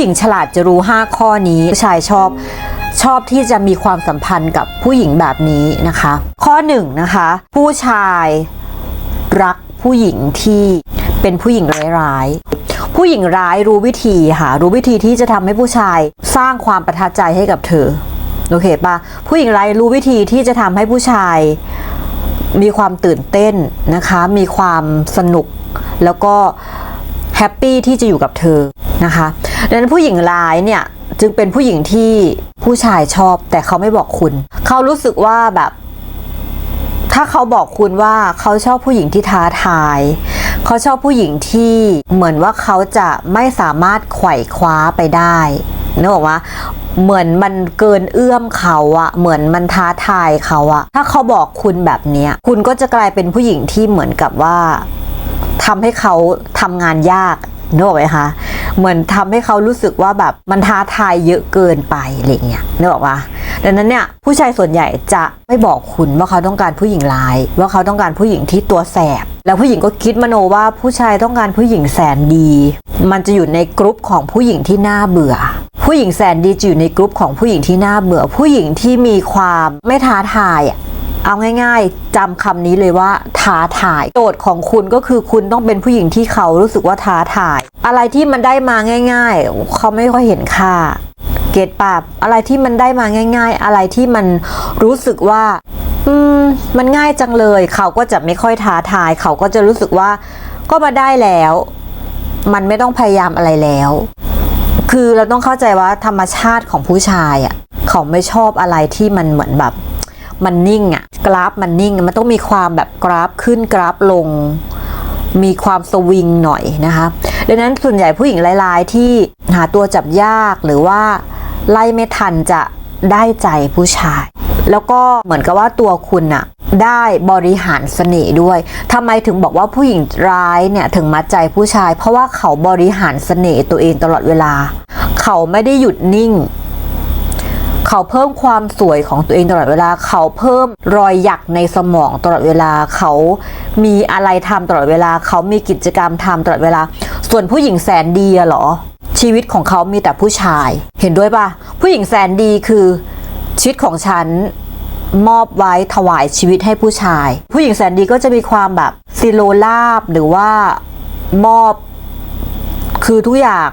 หญิงฉลาดจะรู้ 5 ข้อนี้ผู้ชายชอบชอบที่จะมีความสัมพันธ์กับผู้หญิงแบบนี้นะคะ ข้อ1นงนะคะ ผู้ชายรักผู้หญิงที่เป็นผู้หญิงร้ายๆ ผู้หญิงร้ายรู้วิธีค่ะ รู้วิธีที่จะทำให้ผู้ชายสร้างความประทับใจให้กับเธอ โอเคปะผู้หญิงร้ายรู้วิธีที่จะทำให้ผู้ชายมีความตื่นเต้นนะคะ มีความสนุก แล้วก็แฮปปี้ที่จะอยู่กับเธอ นะคะดังนั้นผู้หญิงร้ายเนี่ยจึงเป็นผู้หญิงที่ผู้ชายชอบ แต่เขาไม่บอกคุณ เขารู้สึกว่าแบบ ถ้าเขาบอกคุณว่าเขาชอบผู้หญิงที่ท้าทาย เขาชอบผู้หญิงที่เหมือนว่าเขาจะไม่สามารถไขว่คว้าไปได้นึกออกว่าเหมือนมันเกินเอื้อมเขาอะเหมือนมันท้าทายเขาอะถ้าเขาบอกคุณแบบเนี้ย คุณก็จะกลายเป็นผู้หญิงที่เหมือนกับว่าทำให้เขาทำงานยากนึกออกไหมคะ เหมือนทำให้เขารู้สึกว่าแบบมันท้าทายเยอะเกินไปอะไรเงี้ยนึกออกปะดังนั้นเนี่ยผู้ชายส่วนใหญ่จะไม่บอกคุณว่าเขาต้องการผู้หญิงร้าย ว่าเขาต้องการผู้หญิงที่ตัวแสบ แล้วผู้หญิงก็คิดมโนว่าผู้ชายต้องการผู้หญิงแสนดี มันจะอยู่ในกรุ๊ปของผู้หญิงที่น่าเบื่อ ผู้หญิงแสนดีจะอยู่ในกรุ๊ปของผู้หญิงที่น่าเบื่อ ผู้หญิงที่มีความไม่ท้าทายอะเอาง่ายๆจำคำนี้เลยว่าท้าทาย โจทย์ของคุณก็คือคุณต้องเป็นผู้หญิงที่เขารู้สึกว่าท้าทาย อะไรที่มันได้มาง่าย ๆ เขาไม่ค่อยเห็นค่า เกตปาบอะไรที่มันได้มาง่าย ๆ อะไรที่มันรู้สึกว่าอืมมันง่ายจังเลย เขาก็จะไม่ค่อยท้าทาย เขาก็จะรู้สึกว่าก็มาได้แล้ว มันไม่ต้องพยายามอะไรแล้ว คือเราต้องเข้าใจว่าธรรมชาติของผู้ชายอะ เขาไม่ชอบอะไรที่มันเหมือนแบบมันนิ่งอะกราฟมันนิ่งมันต้องมีความแบบกราฟขึ้นกราฟลง มีความสวิงหน่อยนะคะ ดังนั้นส่วนใหญ่ผู้หญิงหลายๆ ที่หาตัวจับยากหรือว่าไล่ไม่ทันจะได้ใจผู้ชาย แล้วก็เหมือนกับว่าตัวคุณอะได้บริหารเสน่ห์ด้วยทำไมถึงบอกว่าผู้หญิงร้ายเนี่ยถึงมัดใจผู้ชาย เพราะว่าเขาบริหารเสน่ห์ตัวเองตลอดเวลา เขาไม่ได้หยุดนิ่ง เขาเพิ่มความสวยของตัวเองตลอดเวลา เขาเพิ่มรอยหยักในสมองตลอดเวลา เขามีอะไรทำตลอดเวลา เขามีกิจกรรมทำตลอดเวลา ส่วนผู้หญิงแสนดีอะเหรอ ชีวิตของเขามีแต่ผู้ชาย เห็นด้วยปะผู้หญิงแสนดีคือชีวิตของฉันมอบไว้ถวายชีวิตให้ผู้ชาย ผู้หญิงแสนดีก็จะมีความแบบซิโลลาบหรือว่ามอบคือทุกอย่าง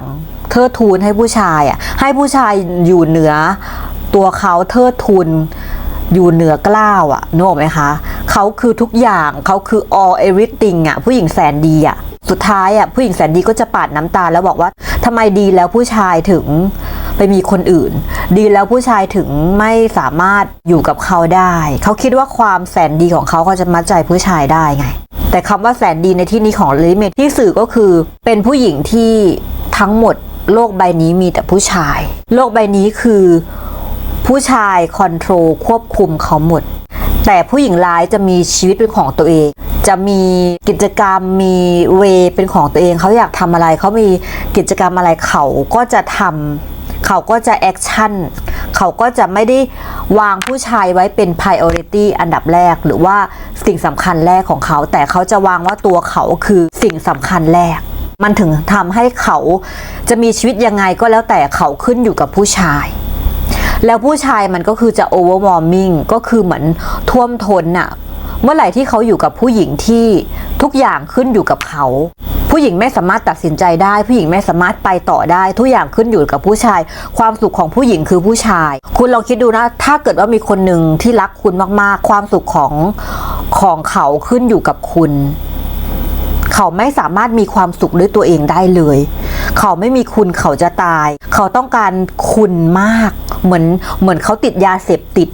เทิดทูนให้ผู้ชายอะให้ผู้ชายอยู่เหนือ ตัวเขาเทิดทูนอยู่เหนือกล้าวอะนึกออกไหมคะ เขาคือทุกอย่างเขาคือ all everything อะผู้หญิงแสนดีอะ สุดท้ายอะผู้หญิงแสนดีก็จะปาดน้ำตาแล้วบอกว่าทำไมดีแล้วผู้ชายถึงไปมีคนอื่น ดีแล้วผู้ชายถึงไม่สามารถอยู่กับเขาได้ เขาคิดว่าความแสนดีของเขาเขาจะมัดใจผู้ชายได้ไง แต่คำว่าแสนดีในที่นี้ของลิเมทที่สื่อก็คือเป็นผู้หญิงที่ทั้งหมดโลกใบนี้มีแต่ผู้ชาย โลกใบนี้คือผู้ชายคอนโทรลควบคุมเขาหมด แต่ผู้หญิงร้ายจะมีชีวิตเป็นของตัวเอง จะมีกิจกรรมมีเวเป็นของตัวเองเขาอยากทำอะไรเขามีกิจกรรมอะไรเขาก็จะทำเขาก็จะแอคชั่นเขาก็จะไม่ได้วางผู้ชายไว้เป็น priority อันดับแรก หรือว่าสิ่งสำคัญแรกของเขา แต่เขาจะวางว่าตัวเขาคือสิ่งสำคัญแรก มันถึงทำให้เขาจะมีชีวิตยังไงก็แล้วแต่เขาขึ้นอยู่กับผู้ชายแล้วผู้ชายมันก็คือจะ overwhelming ก็คือเหมือนท่วมท้นน่ะ เมื่อไหร่ที่เขาอยู่กับผู้หญิงที่ทุกอย่างขึ้นอยู่กับเขา ผู้หญิงไม่สามารถตัดสินใจได้ ผู้หญิงไม่สามารถไปต่อได้ ทุกอย่างขึ้นอยู่กับผู้ชาย ความสุขของผู้หญิงคือผู้ชาย คุณลองคิดดูนะ ถ้าเกิดว่ามีคนหนึ่งที่รักคุณมากๆ ความสุขของของเขาขึ้นอยู่กับคุณเขาไม่สามารถมีความสุขด้วยตัวเองได้เลย เขาไม่มีคุณเขาจะตาย เขาต้องการคุณมาก เหมือนเหมือนเขาติดยาเสพติด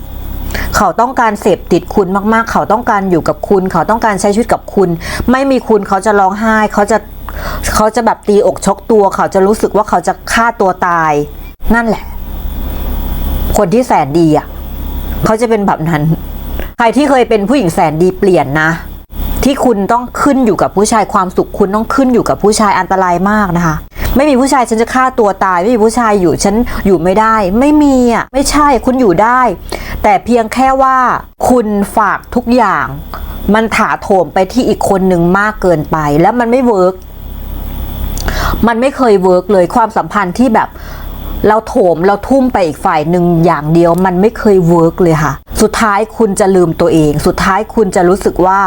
เขาต้องการเสพติดคุณมากๆ เขาต้องการอยู่กับคุณ เขาต้องการใช้ชีวิตกับคุณ ไม่มีคุณเขาจะร้องไห้ เขาจะเขาจะแบบตีอกชกตัว เขาจะรู้สึกว่าเขาจะฆ่าตัวตาย นั่นแหละ คนที่แสนดีอะเขาจะเป็นแบบนั้น ใครที่เคยเป็นผู้หญิงแสนดีเปลี่ยนนะ ที่คุณต้องขึ้นอยู่กับผู้ชายความสุขคุณต้องขึ้นอยู่กับผู้ชายอันตรายมากนะคะ ไม่มีผู้ชายฉันจะฆ่าตัวตาย ไม่มีผู้ชายอยู่ฉันอยู่ไม่ได้ ไม่มีอะไม่ใช่คุณอยู่ได้ แต่เพียงแค่ว่าคุณฝากทุกอย่าง มันถาโถมไปที่อีกคนหนึ่งมากเกินไป แล้วมันไม่เวิร์กมันไม่เคยเวิร์กเลยความสัมพันธ์ที่แบบเราโถมเราทุ่มไปอีกฝ่ายหนึ่งอย่างเดียวมันไม่เคยเวิร์กเลยค่ะ สุดท้ายคุณจะลืมตัวเอง สุดท้ายคุณจะรู้สึกว่า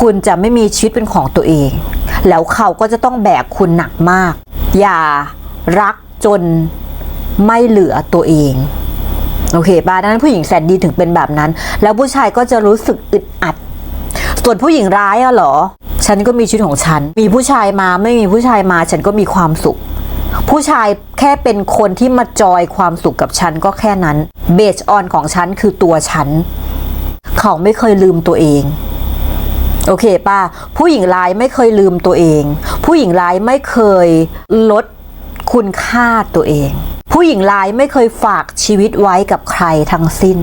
คุณจะไม่มีชีวิตเป็นของตัวเอง แล้วเขาก็จะต้องแบกคุณหนักมาก อย่ารักจนไม่เหลือตัวเอง โอเคป่ะดังนั้นผู้หญิงแสนดีถึงเป็นแบบนั้น แล้วผู้ชายก็จะรู้สึกอึดอัด ส่วนผู้หญิงร้ายอะเหรอ ฉันก็มีชีวิตของฉัน มีผู้ชายมาไม่มีผู้ชายมาฉันก็มีความสุข ผู้ชายแค่เป็นคนที่มาจอยความสุขกับฉันก็แค่นั้นเบสออนของฉันคือตัวฉัน เขาไม่เคยลืมตัวเอง โอเคป้าผู้หญิงร้ายไม่เคยลืมตัวเอง ผู้หญิงร้ายไม่เคยลดคุณค่าตัวเอง ผู้หญิงร้ายไม่เคยฝากชีวิตไว้กับใครทั้งสิ้น